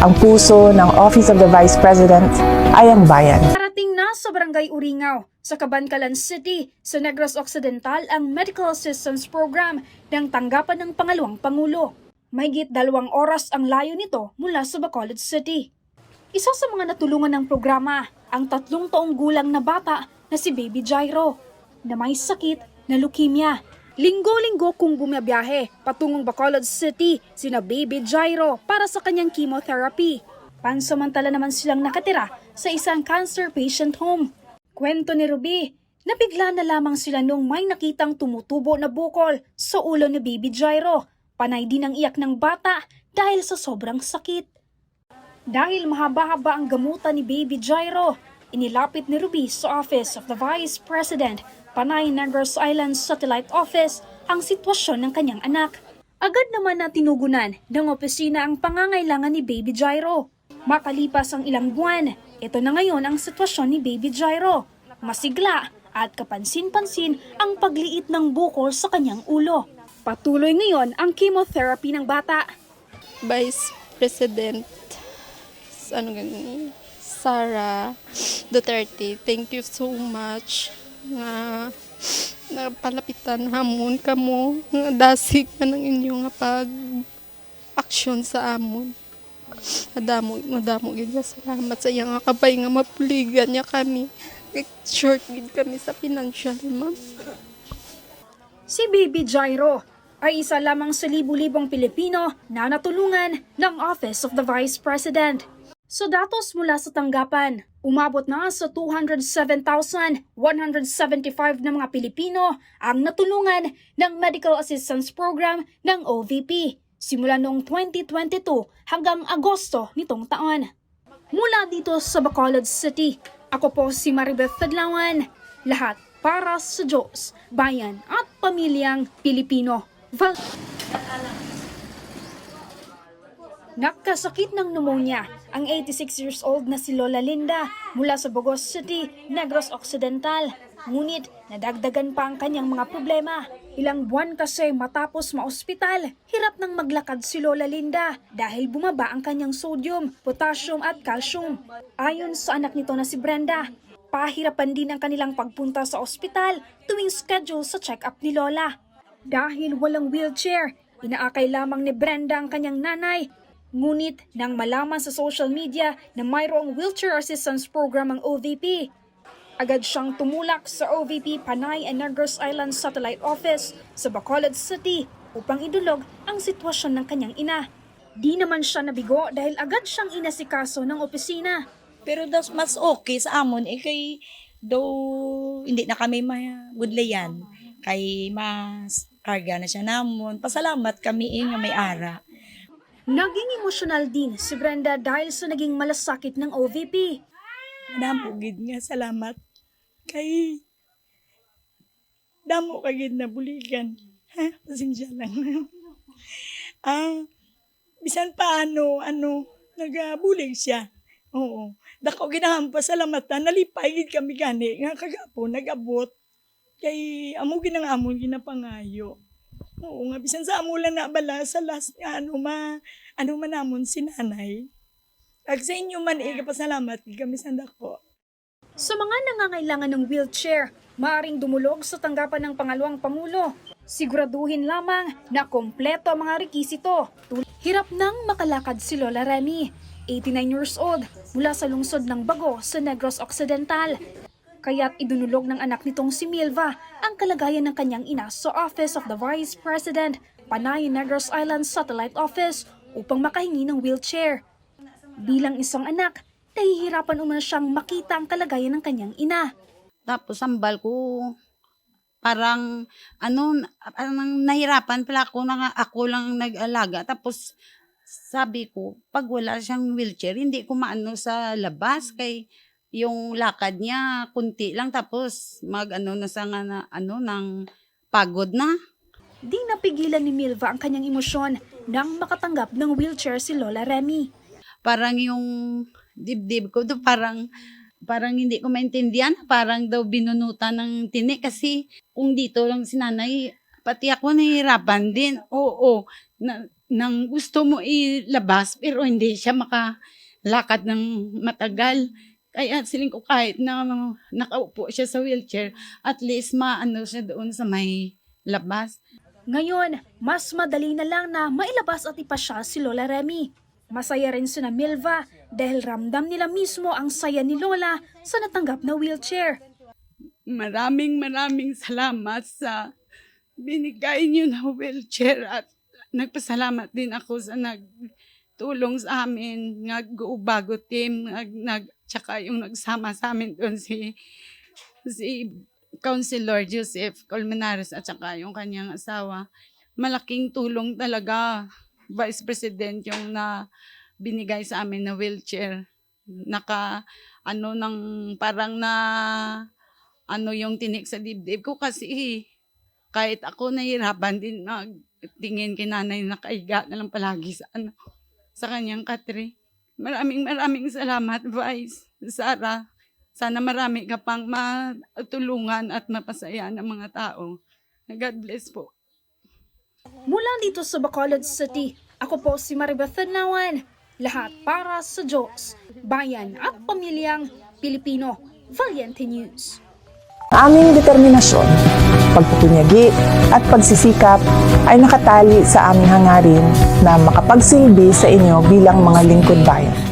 Ang puso ng Office of the Vice President ay ang bayan. Parating na sa Barangay Uringaw, sa Cabancalan City, sa Negros Occidental ang Medical Assistance Program ng tanggapan ng pangalawang Pangulo. Mahigit dalawang oras ang layo nito mula sa Bacolod City. Isa sa mga natulungan ng programa, ang tatlong taong gulang na bata na si Baby Jairo, na may sakit na leukemia. Linggo-linggo kung bumiyabiyahe patungong Bacolod City sina Baby Jairo para sa kanyang chemotherapy. Pansamantala naman silang nakatira sa isang cancer patient home. Kwento ni Ruby, nabigla na lamang sila nung may nakitang tumutubo na bukol sa ulo ni Baby Jairo. Panay din ang iyak ng bata dahil sa sobrang sakit. Dahil mahaba-haba ang gamutan ni Baby Jairo, inilapit ni Ruby sa Office of the Vice President, Panay Negros Island Satellite Office, ang sitwasyon ng kanyang anak. Agad naman na tinugunan ng opisina ang pangangailangan ni Baby Jairo. Makalipas ang ilang buwan, ito na ngayon ang sitwasyon ni Baby Jairo. Masigla at kapansin-pansin ang pagliit ng bukol sa kanyang ulo. Patuloy ngayon ang chemotherapy ng bata. Vice President ano ganun, Sara Duterte, thank you so much nga napalapitan hamon kamo nga dasig man ang inyo nga pag aksyon sa amon. Madamo, madamo gid salamat sa iya nga kabay nga mapuligan niya kami. Short gid kami sa financial, ma'am. Si Baby Jairo ay isa lamang sa libu-libong Pilipino na natulungan ng Office of the Vice President. Sa datos mula sa tanggapan, umabot na sa 207,175 na mga Pilipino ang natulungan ng Medical Assistance Program ng OVP simula noong 2022 hanggang Agosto nitong taon. Mula dito sa Bacolod City, ako po si Maribeth Tadlawan. Lahat para sa Diyos, bayan at pamilyang Pilipino. Val- Nakasakit ng pneumonia ang 86 years old na si Lola Linda mula sa Bogos City, Negros Occidental. Ngunit nadagdagan pa ang kanyang mga problema. Ilang buwan kasi matapos maospital, hirap nang maglakad si Lola Linda dahil bumaba ang kanyang sodium, potassium at calcium. Ayon sa anak nito na si Brenda, pahirapan din ang kanilang pagpunta sa ospital tuwing schedule sa check-up ni Lola. Dahil walang wheelchair, inaakay lamang ni Brenda ang kanyang nanay Ngunit nang malaman sa social media na mayroong wheelchair assistance program ang OVP, agad siyang tumulak sa OVP Panay and Negros Island Satellite Office sa Bacolod City upang idulog ang sitwasyon ng kanyang ina. Di naman siya nabigo dahil agad siyang inasikaso ng opisina. Pero das mas okay sa amon eh kay do hindi na kami magudlayan kay mas karga na siya namon. Pasalamat kami eh, nga may ara. Naging emosyonal din si Brenda dahil sa naging malasakit ng OVP. Damo gid nga salamat kay damo ka gid na buligan. Ha? Pasensya lang. ah, bisan paano, ano, nagabulig siya. Oo. Dako ginaham pasalamatan, nalipay gid kami gani nga kagapo nagabot kay amo ginang amon ginapangayo. Oo nga bisan sa amo lang na bala sa last ano ma ano man namon si nanay. Ag sa inyo man eh pasalamat gid kami sa dako. Sa mga nangangailangan ng wheelchair, maaring dumulog sa tanggapan ng pangalawang pangulo. Siguraduhin lamang na kompleto ang mga rekisito. Hirap nang makalakad si Lola Remy, 89 years old, mula sa lungsod ng Bago sa Negros Occidental. Kaya't idunulog ng anak nitong si Milva ang kalagayan ng kanyang ina sa Office of the Vice President, Panay Negros Island Satellite Office upang makahingi ng wheelchair. Bilang isang anak, nahihirapan umano siyang makita ang kalagayan ng kanyang ina. Tapos sambal ko, parang ano, parang nahirapan pala ako na ako lang nag-alaga. Tapos sabi ko, pag wala siyang wheelchair, hindi ko maano sa labas kay yung lakad niya kunti lang tapos mag ano na sa nga na, ano ng pagod na. Di napigilan ni Milva ang kanyang emosyon nang makatanggap ng wheelchair si Lola Remy. Parang yung dibdib ko do parang parang hindi ko maintindihan, parang daw binunutan ng tini kasi kung dito lang si nanay, pati ako nahihirapan din. Oo, na, nang gusto mo ilabas pero hindi siya makalakad ng matagal. Kaya siling ko kahit na nakaupo siya sa wheelchair, at least maano siya doon sa may labas. Ngayon, mas madali na lang na mailabas at ipasya si Lola Remy. Masaya rin si na Milva dahil ramdam nila mismo ang saya ni Lola sa natanggap na wheelchair. Maraming maraming salamat sa binigay niyo na wheelchair at nagpasalamat din ako sa nagtulong sa amin, nag-ubago team, nag, nag, tsaka yung nagsama sa amin doon si, si Councilor Joseph Colmenares at tsaka yung kanyang asawa. Malaking tulong talaga, Vice President, yung na binigay sa amin na wheelchair. Naka, ano, ng parang na, ano yung tinik sa dibdib ko kasi kahit ako nahihirapan din magtingin kay nanay na kaiga na lang palagi sa ano sa kanyang katri. Maraming maraming salamat, Vice, Sara. Sana marami ka pang matulungan at mapasaya ng mga tao. God bless po. Mula dito sa Bacolod City, ako po si Maribeth Tanawan. Lahat para sa Diyos, bayan at pamilyang Pilipino. Valiente News. Aming determinasyon, pagpupunyagi at pagsisikap ay nakatali sa aming hangarin na makapagsilbi sa inyo bilang mga lingkod bayan.